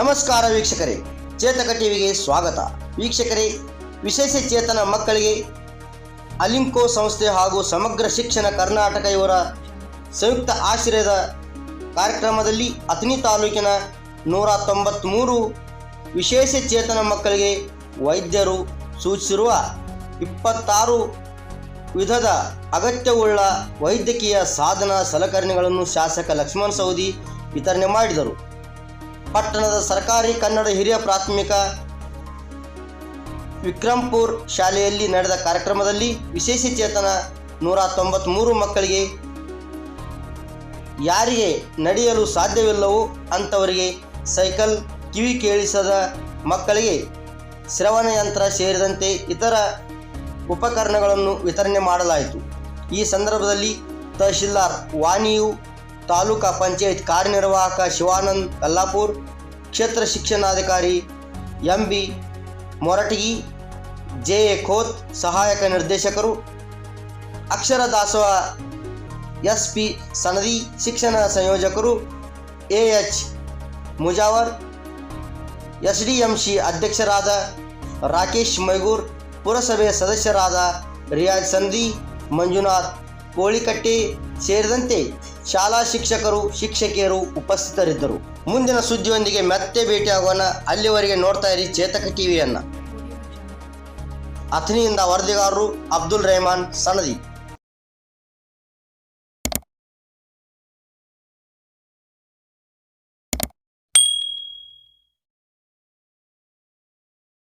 ನಮಸ್ಕಾರ ವೀಕ್ಷಕರೇ, ಚೇತಕ ಟಿವಿಗೆ ಸ್ವಾಗತ. ವೀಕ್ಷಕರೇ, ವಿಶೇಷ ಚೇತನ ಮಕ್ಕಳಿಗೆ ಅಲಿಂಕೋ ಸಂಸ್ಥೆ ಹಾಗೂ ಸಮಗ್ರ ಶಿಕ್ಷಣ ಕರ್ನಾಟಕ ಇವರ ಸಂಯುಕ್ತ ಆಶ್ರಯದ ಕಾರ್ಯಕ್ರಮದಲ್ಲಿ ಅಥಣಿ ತಾಲೂಕಿನ ನೂರ ತೊಂಬತ್ತ್ಮೂರು ವಿಶೇಷ ಚೇತನ ಮಕ್ಕಳಿಗೆ ವೈದ್ಯರು ಸೂಚಿಸಿರುವ ಇಪ್ಪತ್ತಾರು ವಿಧದ ಅಗತ್ಯವುಳ್ಳ ವೈದ್ಯಕೀಯ ಸಾಧನ ಸಲಕರಣೆಗಳನ್ನು ಶಾಸಕ ಲಕ್ಷ್ಮಣ ಸವದಿ ವಿತರಣೆ ಮಾಡಿದರು. ಪಟ್ಟಣದ ಸರ್ಕಾರಿ ಕನ್ನಡ ಹಿರಿಯ ಪ್ರಾಥಮಿಕ ವಿಕ್ರಂಪುರ್ ಶಾಲೆಯಲ್ಲಿ ನಡೆದ ಕಾರ್ಯಕ್ರಮದಲ್ಲಿ ವಿಶೇಷ ಚೇತನ ನೂರ ತೊಂಬತ್ಮೂರು ಮಕ್ಕಳಿಗೆ ಯಾರಿಗೆ ನಡೆಯಲು ಸಾಧ್ಯವಿಲ್ಲವೋ ಅಂಥವರಿಗೆ ಸೈಕಲ್, ಕಿವಿ ಕೇಳಿಸದ ಮಕ್ಕಳಿಗೆ ಶ್ರವಣ ಯಂತ್ರ ಸೇರಿದಂತೆ ಇತರ ಉಪಕರಣಗಳನ್ನು ವಿತರಣೆ ಮಾಡಲಾಯಿತು. ಈ ಸಂದರ್ಭದಲ್ಲಿ ತಹಶೀಲ್ದಾರ್ ವಾಣಿಯು ತಾಲೂಕಾ ಪಂಚಾಯತ್ ಕಾರ್ಯನಿರ್ವಾಹಕ ಶಿವಾನಂದ್ ಕಲ್ಲಾಪುರ್, ಕ್ಷೇತ್ರ ಶಿಕ್ಷಣಾಧಿಕಾರಿ M B Moratagi, J A Khot ಸಹಾಯಕ ನಿರ್ದೇಶಕರು, ಅಕ್ಷರ ದಾಸೋಹ ಎಸ್ ಪಿ ಸನದಿ ಶಿಕ್ಷಣ ಸಂಯೋಜಕರು A H Mujawar S D M C ಅಧ್ಯಕ್ಷರಾದ ರಾಕೇಶ್ ಮೈಗೂರ್, ಪುರಸಭೆ ಸದಸ್ಯರಾದ ರಿಯಾಜ್ ಸಂದಿ ಮಂಜುನಾಥ್ ಕೋಳಿಕಟ್ಟೆ ಸೇರಿದಂತೆ ಶಾಲಾ ಶಿಕ್ಷಕರು, ಶಿಕ್ಷಕಿಯರು ಉಪಸ್ಥಿತರಿದ್ದರು. ಮುಂದಿನ ಸುದ್ದಿಯೊಂದಿಗೆ ಮತ್ತೆ ಭೇಟಿಯಾಗೋಣ. ಅಲ್ಲಿವರೆಗೆ ನೋಡ್ತಾ ಇರಿ ಚೇತಕ ಟಿವಿಯನ್ನ. ಅಥಣಿಯಿಂದ ವರದಿಗಾರರು ಅಬ್ದುಲ್ ರೆಹಮಾನ್, ಸನದಿ.